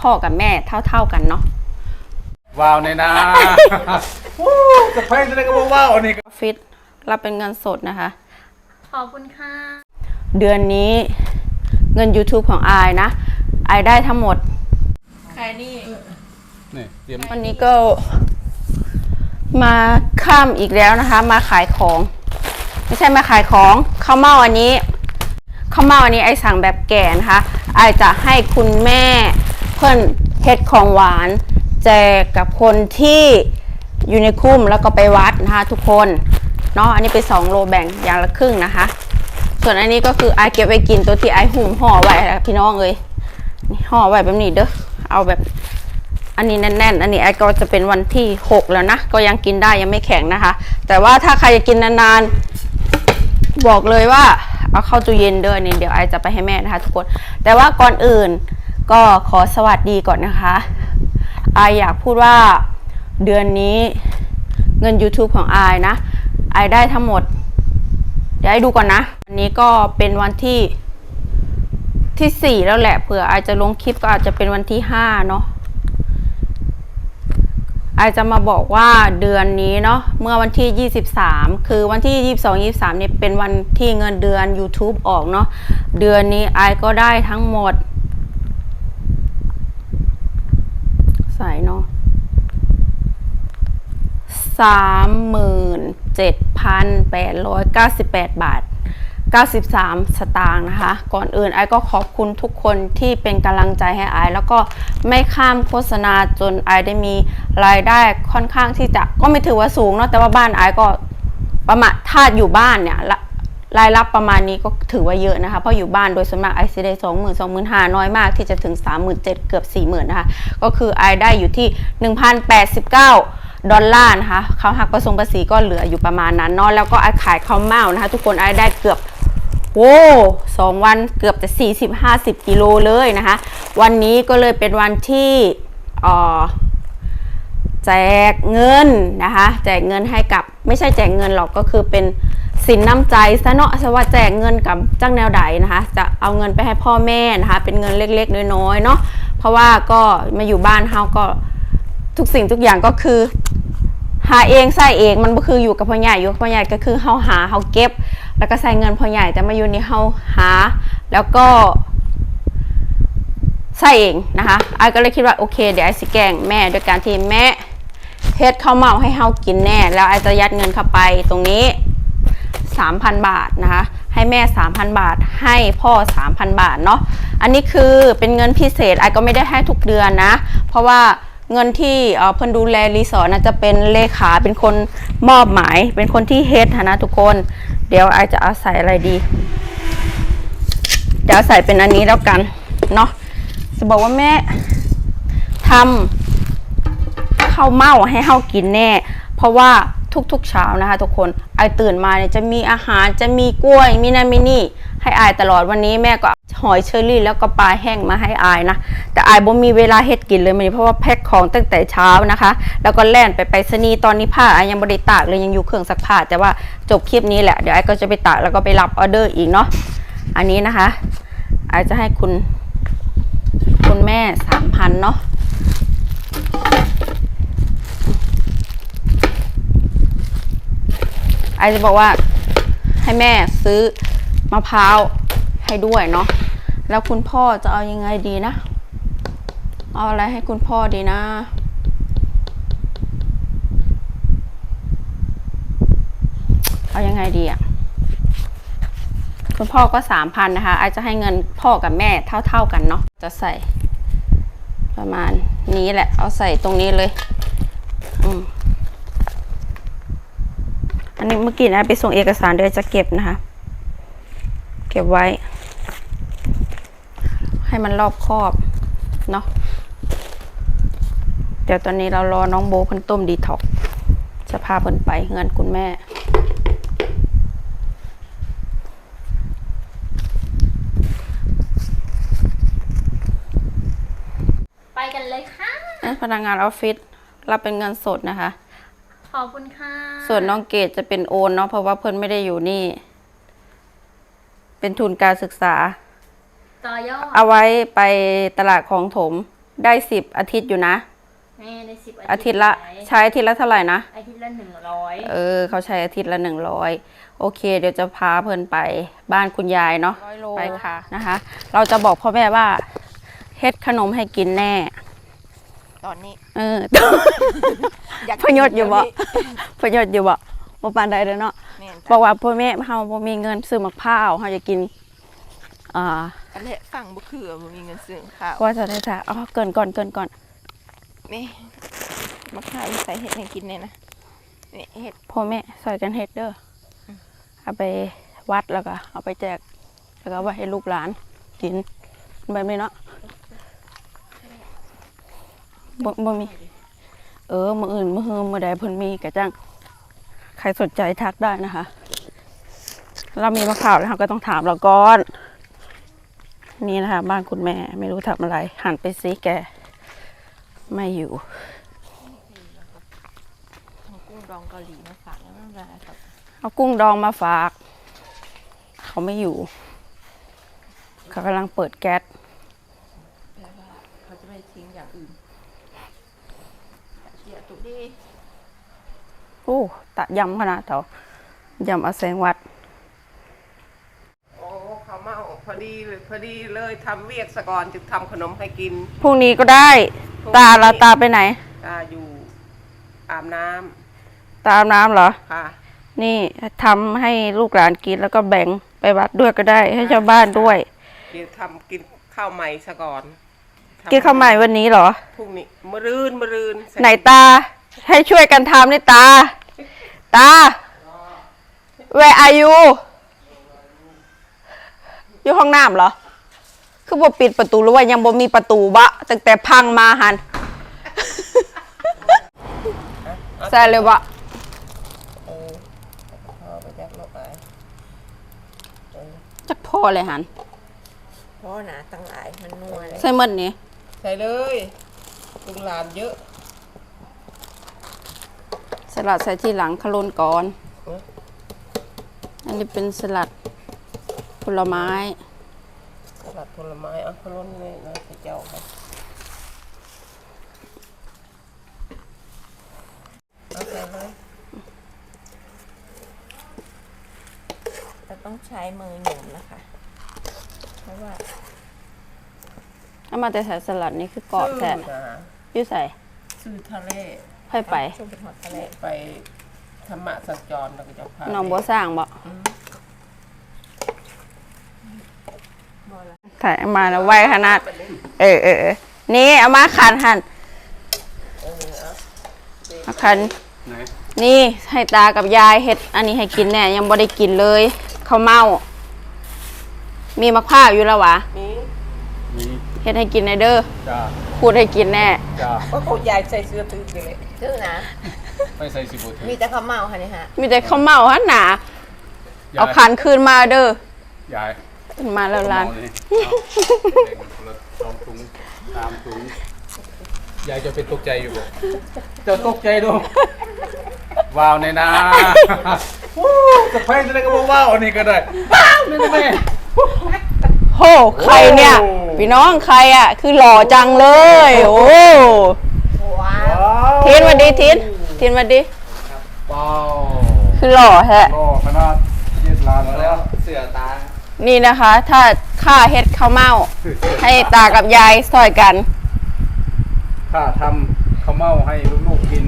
พ่อกับแม่เท่า ๆกันเนาะว้าวในนะวู้สะพายจะได้ก็บอกว้าวอันนี้ก็ออฟฟิศรับเป็นเงินสดนะคะ ขอบคุณค่ะ เดือนนี้เงิน YouTube ของอายนะอายได้ทั้งหมด ใครนี่นี่เตรียมวันนี้ก็มาข้ามอีกแล้วนะคะ มาขายของ ไม่ใช่มาขายของข้าวเม่าอันนี้ข้าวเม่าอันนี้ไอสั่งแบบแก่นะคะไอจะให้คุณแม่ เพื่นเฮ็ดของหวาน แจกกับคนที่อยู่ในคุ้มแล้วก็ไปวัดนะคะทุกคนเนาะอันนี้เป็น2โลแบ่งอย่างละครึ่งนะคะ ส่วนอันนี้ก็คือไอเก็บไว้กินตัวที่ไอหุ่มห่อไว้พี่น้องเอ้ยห่อไว้แบบนี้เด้อเอาแบบอันนี้แน่นๆ อันนี้ไอก็จะเป็นวันที่ 6 แล้วนะ ก็ยังกินได้ยังไม่แข็งนะคะ แต่ว่าถ้าใครจะกินนานๆ บอกเลยว่า เอาเข้าตู้เย็นเด้อนี่เดี๋ยวไอจะไปให้แม่นะคะทุกคน แต่ว่าก่อนอื่น ก็ขอสวัสดีก่อนนะคะไออยากพูดว่าเดือนนี้เงิน YouTube ของไอนะไอได้ทั้งหมด เดี๋ยวไอดูก่อนนะวันนี้ก็เป็นวันที่ที่4แล้วแหละเผื่อไอจะลงคลิปก็อาจจะเป็นวันที่5เนาะไอจะมาบอกว่าเดือนนี้เนาะเมื่อวันที่ 23 คือวันที่ 22 23เนี่ยเป็นวันที่เงินเดือน YouTube ออกเนาะเดือนนี้ไอก็ได้ทั้งหมด ใส่เนาะ37,898บแปดบาท 93 สตางค์นะคะ ก่อนอื่นไอ้ก็ขอบคุณทุกคนที่เป็นกำลังใจให้ไอ้แล้วก็ไม่ข้ามโฆษณาจนไอ้ได้มีรายได้ค่อนข้างที่จะก็ไม่ถือว่าสูงเนาะแต่ว่าบ้านไอ้ก็ประมาณถ้าอยู่บ้านเนี่ยละ รายรับประมาณนี้ก็ถือว่าเยอะนะคะ เพราะอยู่บ้านโดยส่วนมากไอซีได้สองหมื่นสองหมื่นห้าน้อยมากที่จะถึงสามหมื่นเจ็ดเกือบสี่หมื่นนะคะ ก็คือไอได้อยู่ที่หนึ่งพันแปดสิบเก้าดอลลาร์นะคะเขาหักประสงภาษีก็เหลืออยู่ประมาณนั้นเนาะแล้วก็ไอขายข้าวเม่านะคะ ทุกคนไอได้เกือบโอ้สองวันเกือบจะ40 50กิโลเลยนะคะ วันนี้ก็เลยเป็นวันที่อ่อแจกเงินนะคะ แจกเงินให้กับไม่ใช่แจกเงินหรอกก็คือเป็น สินน้ำใจซะเนาะซะว่าแจกเงินกับจ้างแนวใดนะคะ จะเอาเงินไปให้พ่อแม่นะคะ เป็นเงินเล็กๆ น้อยๆเนาะเพราะว่าก็มาอยู่บ้านเฮาก็ทุกสิ่งทุกอย่างก็คือ หาเองใส่เองมันก็คืออยู่กับพ่อใหญ่อยู่กับพ่อใหญ่ก็คือเฮาหาเฮาเก็บ แล้วก็ใส่เงินพ่อใหญ่แต่มาอยู่นี่เฮาหา แล้วก็ใส่เองนะคะไอ้ก็เลยคิดว่าโอเค เดี๋ยวไอ้สิแกงแม่โดยการที่แม่เฮ็ดข้าวเมาให้เฮากินแน่ แล้วไอ้จะยัดเงินเข้าไปตรงนี้ 3,000 บาทนะคะ ให้แม่ 3,000 บาท ให้พ่อ 3,000 บาทเนาะ อันนี้คือเป็นเงินพิเศษไอก็ไม่ได้ให้ทุกเดือนนะ เพราะว่าเงินที่เอ่อเพิ่นดูแลรีสอร์ทนะจะเป็นเลขาเป็นคนมอบหมาย เป็นคนที่เฮดนะทุกคน เดี๋ยวไอจะเอาใส่อะไรดี เดี๋ยวใส่เป็นอันนี้แล้วกันเนาะ จะบอกว่าแม่ทำข้าวเม่าให้เฮากินแน่ เพราะว่า ทุกๆเช้านะคะ ทุกคนไอตื่นมาเนี่ยจะมีอาหารจะมีกล้วยมีนั่นมีนี่ ให้อายตลอดวันนี้แม่ก็หอยเชอรี่แล้วก็ปลาแห้งมาให้อายนะ แต่อายบ่มีเวลาเฮ็ดกินเลยมันนี้เพราะว่าแพ็คของตั้งแต่เช้านะคะ แล้วก็แล่นไปไปสนีตอนนี้ผ้าอายยังบริตากเลยยังอยู่เครื่องซักผ้าแต่ว่าจบคลิปนี้แหละเดี๋ยวไอายก็จะไปตากแล้วก็ไปรับออเดอร์อีกเนาะอันนี้นะคะอายจะให้คุณ คุณแม่สามพันเนาะ ไอจะบอกว่าให้แม่ซื้อมะพร้าวให้ด้วยเนาะแล้วคุณพ่อจะเอายังไงดีนะ เอาอะไรให้คุณพ่อดีนะ เอายังไงดีอะคุณพ่อก็สามพันนะคะไอจะให้เงินพ่อกับแม่เท่า ๆกันเนาะจะใส่ประมาณนี้แหละ เอาใส่ตรงนี้เลย อืม อันนี้เมื่อกี้นะไปส่งเอกสารเดี๋ยวจะเก็บนะคะ เก็บไว้ ให้มันรอบคอบเนาะเดี๋ยวตอนนี้เรารอน้องโบเพิ่นต้มดีท็อกซ์จะพาเพิ่นไปเงินคุณแม่ไปกันเลยค่ะอะพนักงานออฟฟิศรับเป็นเงินสดนะคะข อบคุณค่ะส่วนน้องเกดจะเป็นโอนเนาะเพราะว่าเพิ่นไม่ได้อยู่นี่ เป็นทุนการศึกษา ต่อยอดเอาไว้ไปตลาดของถมได้สิบอาทิตย์อยู่นะแม่ในสิบอาทิตย์ละใช้อาทิตย์ละเท่าไหร่นะอาทิตย์ละหนึ่งร้อยเออเขาใช้อาทิตย์ละหนึ่งร้อยโอเค เดี๋ยวจะพาเพิ่นไปบ้านคุณยายเนาะไปค่ะนะคะ เราจะบอกพ่อแม่ว่าเฮ็ดขนมให้กินแน่ ตอนนี้ เออ อยากพยศอยู่บ่พยศอยู่บ่บ่ปานใดเด้อเนาะแม่นบอกว่าพ่อแม่เฮาบ่มีเงินซื้อมะพร้าวเฮาจะกินอ่าอันนี้ฟังบ่คือบ่มีเงินซื้อข้าวว่าจะได้จ้ะอ๋อเกินก่อนเกินก่อนนี่มาขายใส่เห็ดให้กินเนี่ยนะนี่เห็ดพ่อแม่ซอยกันเฮ็ดเด้ออเอาไปวัดแล้วก็เอาไปแจก แล้วก็เอาไว้ให้ลูกหลานกินแบบนี้เนาะบ่บ่มี เออมื้ออื่นมื้อฮือมื้อใดเพิ่นมีก็จังใครสนใจทักได้นะคะ เรามีมะพร้าวแล้วเราก็ต้องถามเราก่อนนี่นะคะ บ้านคุณแม่ไม่รู้ทำอะไร หันไปซิแก ไม่อยู่ทางกุ้งดองเกาหลีมาฝากแล้วน้ำลายครับเอากุ้งดองมาฝาก เขาไม่อยู่ เขากำลังเปิดแก๊สแปลว่าเขาจะไม่ทิ้งอย่างอื่นเชียร์ ตุดีโอ้ตะยำขนาดเถายำเอาแสงวัด โอ้เขาวเมาพอดีเลยพอดีเลยทำเวียกสะก่อนจึงทำขนมให้กินพรุ่งนี้ก็ได้ ตาเราตาไปไหน ตาอยู่อาบน้ำตาอาบน้ำเหรอ ค่ะ นี่ทำให้ลูกหลานกินแล้วก็แบ่งไปวัดด้วยก็ได้ ให้ชาวบ้านด้วย เดี๋ยวทำกินข้าวใหม่ซะก่อนทำ กินข้าวใหม่วันนี้เหรอพรุ่งนี้มะรืนมะรืนไหนตา ให้ช่วยกันทำนี่ตา ตา where are you อยู่ห้องน้ำเหรอ คือบ่ปิดประตูหรือว่ายังบ่มีประตูบะตั้งแต่พังมาหันใส่เลยบะเออพอไปแจกลูกไปจักพ่อเลยหัน เพราะนะตั้งหลายมันนัวเลย ใส่หมดนี่ใส่เลยลูกหลานเยอะ สลัดใส่ที่หลังขลุนก่อนอันนี้เป็นสลัดผลไม้ สลัดผลไม้เอาขล้นเลยนะไปเจ้าค่ะเอาใส่เลยจะต้องใช้มือหนุ่มนะคะ เพราะว่า เอามาแต่ใส่สลัดนี่คือกรอบแท้ซื้อนะอยุ่ใส่ซื้อทะเลค่อยไปช่วงเป็นหอดทะเลไปธรรมะสัจจรแล้วก็จะพาน้องบัวสร้างบ่บอละถ่ายเอามาแล้วไวขนาด เออเออเออนี่เอามาขันหันเอาขันไหนนี่ให้ตากับยายเฮ็ด อันนี้ให้กินแน่ยังบ่ได้กินเลยข้าวเมา มีมะพร้าวอยู่แล้ววะนี่มี เฮ็ดให้กินในเด้อจ้าพูดให้กินแน่ จ้าว่าเขายายใส่เสื้อตื้อไปเลยชื่อนะ ไม่ใส่สิบุตรมีแต่ข้าวเมาค่ะนี่ฮะมีแต่ข้าวเมาหันหนา เอาขันคืนมาเด้อยายขึ้นมาแล้วร้าน เอเลยเอาแบ่งคนละสองถุงสามถุงยายจะเป็นตกใจอยู่บ่เจะตกใจดูว้าวในนาโอ้สะพายจะได้ก็บอกว้าวอันนี้ก็ได้ว้าวนี่นะแม่โห ใครเนี่ย โอ้ พี่น้องใครอะ คือหล่อจังเลย โอ้ว้าวว้าวทินมาดีทินทินมาดี ว้าวคือหล่อแฮะโอ้ขนาดเย็ดลานแล้วเสือตานี่นะคะ ถ้าข้าเฮ็ดข้าวเมาให้ตากับยายซอยกันข้าทำข้าวเม่าให้ลูกๆกิน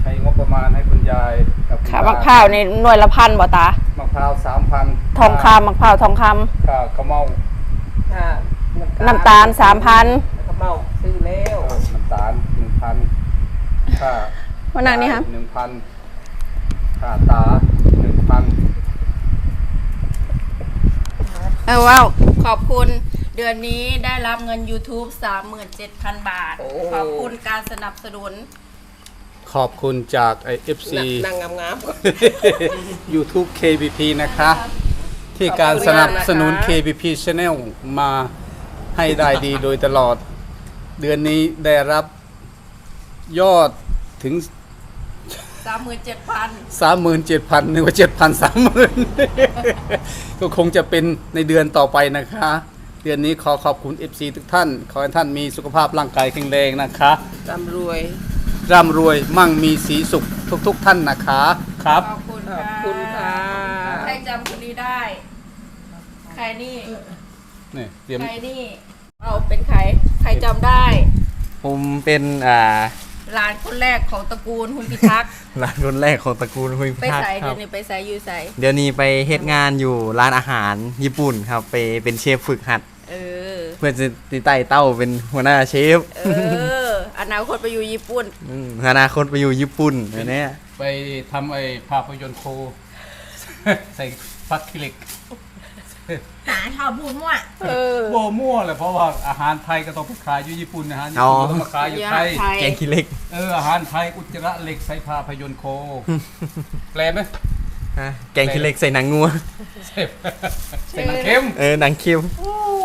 ใช้งบประมาณให้คุณยายกับคุณค่ะตมะพร้าวนี่หน่วยละพันบ่ตามะพร้าวสามพันทองคำมะพร้าวทองคค่าข้าวเม่า ค่ะำน้ำตาลสามพันเขาเมาซื้อแล้วน้ำตาลหนึ่งพันค่าวันนั้นนี่ครับหนึ่งพันค่าตาหนึ่งพันเออว้าวขอบคุณเดือนนี้ได้รับเงิน YouTube 37,000 บาท ขอบคุณการสนับสนุน ขอบคุณจากไอเอฟซีนางงาม YouTube KBP นะคะ ที่การสนับสนุน KBP Channel มาให้ได้ดีโดยตลอด เดือนนี้ได้รับยอดถึง37,000 37,000นึกว่า7,000 30,000ก็คงจะเป็นในเดือนต่อไปนะคะ เดือนนี้ขอขอบคุณ FC ทุกท่าน ขอให้ท่านมีสุขภาพร่างกายแข็งแรงนะคะ ร่ำรวย ร่ำรวยมั่งมีสีสุขทุก ๆ ท่านนะคะครับ ขอบคุณขอบคุณค่ะ ใครจำคนนี้ได้ใค รนี่นี่เตรียมใครนี่ เอาเป็นใคร ใครจำได้ ผมเป็นอ่าหลานคนแรกของตระกูลคุณพิทักษ์ ร้านคนแรกของตระกูลหุยไปพักใส่คเดี๋รัยบ วนี้ไปใส่อยู่ใส่เดี๋ยวนี้ไปเฮ็ดงานอยู่ร้านอาหารญี่ปุ่นครับ ไปเป็นเชฟฝึกหัด เออ เพื่อนจะติไต่เต้าเป็นหัวหน้าเชฟเออ อนาคตไปอยู่ญี่ปุ่น มอนาคตไปอยู่ญี่ปุ่นอันเนี้ยไปทำไอ้ภาพยนตร์โค ใส่ฟักคิลิก หาชอบพูดมั่วเออ โบมั่วเลยเพราะว่าอาหารไทยก็ต้องไปขายอยู่ญี่ปุ่นอาหารญี่ปุ่นก็ต้องมาขายอยู่ไทยไทย แกงขี้เหล็ก เอออาหารไทยอุจจาระเหล็กใส่ภาพยนตร์โค แปลไหมฮะแกงขี้เหล็กใส่หนังงัวใส่ใส่หนังเค็มเออหนังเค็ม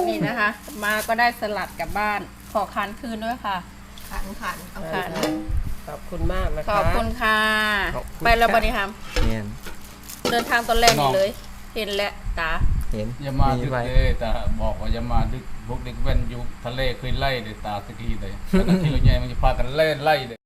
นี่นะคะ มาก็ได้สลัดกลับบ้าน ขอคันคืนด้วยค่ะ ขันขันเอาคันขอบคุณมากนะคะขอบคุณค่ะ ขอบคุณไปแล้วบริหารเนี่ย เดินทางตอนแรกนี่เลย เห็นแล้วตาเห็นอย่ามาดึกไว้เลยแต่บอกว่าอย่ามาดึกพวกเด็กแว่นอยู่ทะเลเคยไล่เลยตาตะกี้เลยแล้วก็ที่เราใหญ่มันจะพากันเล่นไล่เลย